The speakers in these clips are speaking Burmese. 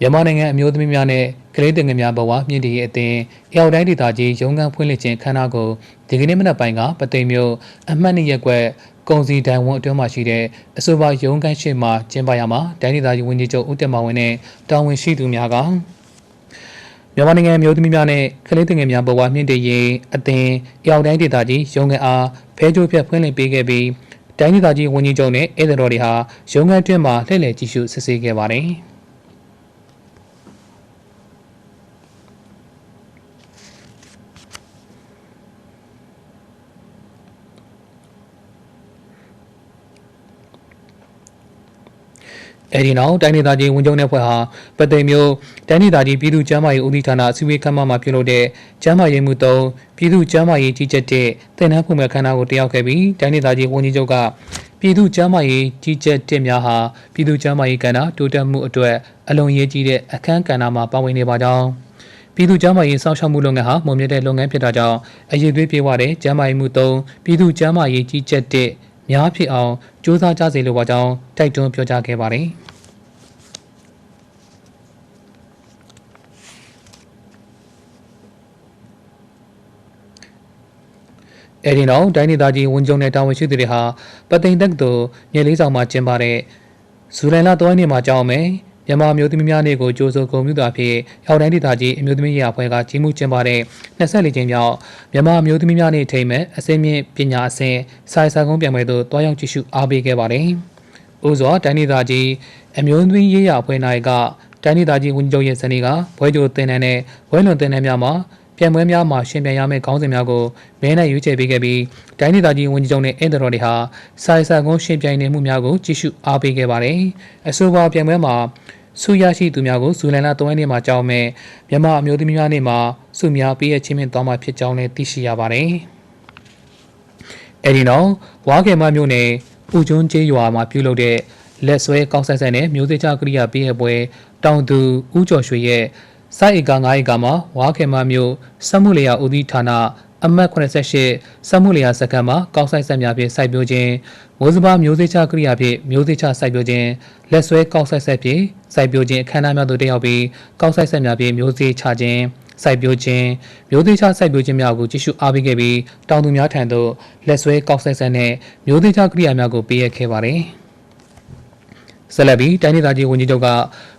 မြန်မာနိုင်ငံအမျိုးသမီးများနဲ့ကလေးတင်ငယ်များဘဝမြင့်တည်ရေးအသင်းအရောက်တိုင်းဒေသကြီးရုံးခန်းဖွင့်လှစ်ခြင်းခမ်းနားကိုဒီကနေ့မနက်ပိုင်းကပသိမ်မြို့အမှတ်၂ရက်ကွက်ကုံစီတန်ဝန်းအတွင်းမှာရှိတဲ့အဆိုပါရုံးခန်းရှိမှကျင်းပရမှာတိုင်းဒေသကြီးဝန်ကြီးချုပ်ဦးတင်မောင်ဝင်းနဲ့တာဝန်ရှိသူများကမြန်မာနိုင်ငံမျိုးသမီးများနဲ့ကလေးငယ်များဘဝမြင့်တည်ရေးအသင်းအရောက်တိုင်းဒေသကြီးရုံးခန်းအားဖဲကြိုးဖြတ်ဖွင့်လှစ်ပေးခဲ့ပြီးတိုင်းဒေသကြီးဝန်ကြီးချုပ်နဲ့ဧည့်သည်တော်တွေဟာရုံးခန်းအတွင်းမှာလှည့်လည်ကြည့်ရှုစစ်ဆေးခဲ့ပါတယ်။ အဲဒီနောက်တိုင်းဒေသကြီးဝန်ချုပ်နယ်ဖွဲ့ဟာပသိမ်မြို့တိုင်းဒေသကြီးပြည်သူ့ကျန်းမာရေးဦးစီးဌာနအစည်းအဝေးခန်းမမှာပြုလုပ်တဲ့ကျန်းမာရေးမှုသုံးပြည်သူ့ကျန်းမာရေးကြီးကြပ်တဲ့တင်နန်းဖွင့်ပွဲခမ်းနားကိုတက်ရောက်ခဲ့ပြီးတိုင်းဒေသကြီးဝန်ကြီးချုပ်ကပြည်သူ့ကျန်းမာရေးကြီးကြပ်တဲ့များဟာပြည်သူ့ကျန်းမာရေးကဏ္ဍတိုးတက်မှုအတွက်အလွန်ရေးကြီးတဲ့အခမ်းကဏ္ဍမှာပါဝင်နေပါကြောင်းပြည်သူ့ကျန်းမာရေးစောင့်ရှောက်မှုလုပ်ငန်းဟာမုံမြင့်တဲ့လုပ်ငန်းဖြစ်တာကြောင့်အရေးသွေးပြေဝတဲ့ကျန်းမာရေးမှုသုံးပြည်သူ့ကျန်းမာရေးကြီးကြပ်တဲ့ များဖြစ်အောင်စ조사ကြစေလိုပါကြောင်းတိုက်တွန်းပြောကြားခဲ့ပါတယ်။အဲဒီနောက်တိုင်းဒေသကြီးဝန်ကျုံနဲ့တာဝန်ရှိသူတွေဟာပသိမ်တက္ကသိုလ်မြေလေးဆောင်မှာကျင်းပတဲ့ဇူလိုင်လ3ရက်နေ့မှာကြောင်းမယ် မြန်မာမျိုးသမီးများနေ့ကိုကြိုးဆိုဂုဏ်ပြုတာဖြစ်ရောက်တိုင်းဒေသကြီးအမျိုးသမီးရေးအဖွဲ့ကကြီးမှုကျင်းပတဲ့24ကြိမ်မြောက်မြန်မာမျိုးသမီးများနေ့ထိမ်းမဲ့အစင်းမြင့်ပညာအဆင့်စာရေးစာကုန်းပြန်ပွဲသို့တွားရောက်ကြည့်ရှုအားပေးခဲ့ပါတယ်။ဥစွာတိုင်းဒေသကြီးအမျိုးသမီးရေးအဖွဲ့နိုင်ကတိုင်းဒေသကြီးဝန်ကြီးချုပ်ရဲ့ဇနီးကဘွဲကြိုတင်တဲ့နဲ့ဘွဲလွန်တင်တဲ့များမှာပြန်ပွဲများမှာရှင်ပြန်ရမယ့်ခေါင်းစဉ်များကိုမဲနဲ့ရွေးချယ်ပေးခဲ့ပြီးတိုင်းဒေသကြီးဝန်ကြီးချုပ်နဲ့အင်ဒတော်တွေဟာစာရေးစာကုန်းရှင်ပြိုင်နေမှုများကိုကြည့်ရှုအားပေးခဲ့ပါတယ်။အဆိုပါပြန်ပွဲမှာ ဆုရရှိသူများကိုဇူလိုင်လ3ရက်နေ့မှာကြောင်းမဲ့မြန်မာအမျိုးသမီးများနေ့မှာဆုများပေးရချင်းမြင့်သွားမှာဖြစ်ကြောင်းလည်းသိရှိရပါတယ်။အဲဒီနောက်ဝါကေမမြို့နယ်ပူကျွန်းကျေးရွာမှာပြုလုပ်တဲ့လက်ဆွဲကောက်ဆက်ဆက်နဲ့မျိုးစေ့ချကရိယာပေးရပွဲတောင်သူဦးကျော်ရွှေရဲ့စိုက်ဧက9ဧကမှာဝါခေမမြို့စက်မှုလျာဦးစီးဌာနအမှတ်88စက်မှုလျာစက္ကန့်မှာကောက်ဆိုင်ဆက်များဖြင့်စိုက်ပျိုးခြင်းမိုးစပါးမျိုးစေ့ချကရိယာဖြင့်မျိုးစေ့ချစိုက်ပျိုးခြင်းလက်ဆွဲကောက်ဆိုင်ဆက်ဖြင့် စိုက်ပျိုးခြင်းအခမ်းအနားများသို့တက်ရောက်ပြီးကောက်ဆိုင်ဆက်များဖြင့်မျိုးစေ့ချခြင်းစိုက်ပျိုးခြင်းမျိုးသေးချစိုက်ပျိုးခြင်းများကိုကြည့်ရှုအားပေးခဲ့ပြီးတောင်သူများထံသို့လက်ဆွဲကောက်ဆက်ဆက်နဲ့မျိုးသေးချကရိယာများကိုပေးအပ်ခဲ့ပါတယ်။ဆက်လက်ပြီးတိုင်းဒေသကြီးဝန်ကြီးချုပ်က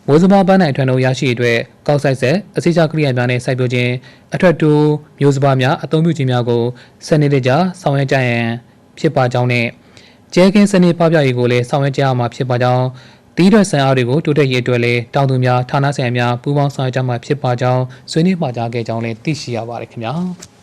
မိုးစဘာပန်းနိုင်ထွန်းတို့ရရှိအတွက်ကောက်ဆိုင်ဆက်အစိချကရိယာများနဲ့စိုက်ပျိုးခြင်းအထက်တူမျိုးစဘာများအသုံးပြုခြင်းများကိုစနစ်တကျဆောင်ရွက်ကြရန်ဖြစ်ပါကြောင်းနဲ့ကျဲကင်းစနစ်ပပရေးကိုလည်းဆောင်ရွက်ကြရမှာဖြစ်ပါကြောင်း တီးရွက်ဆန်အားတွေကိုတိုးတက်ရေးအတွက်လည်းတောင်သူများဌာနဆိုင်ရာများပူးပေါင်းဆောင်ရွက်ကြမှာဖြစ်ပါကြောင်းဆွေးနွေးမှာကြားခဲ့ကြောင်းလည်းသိရှိရပါတယ်ခင်ဗျာ။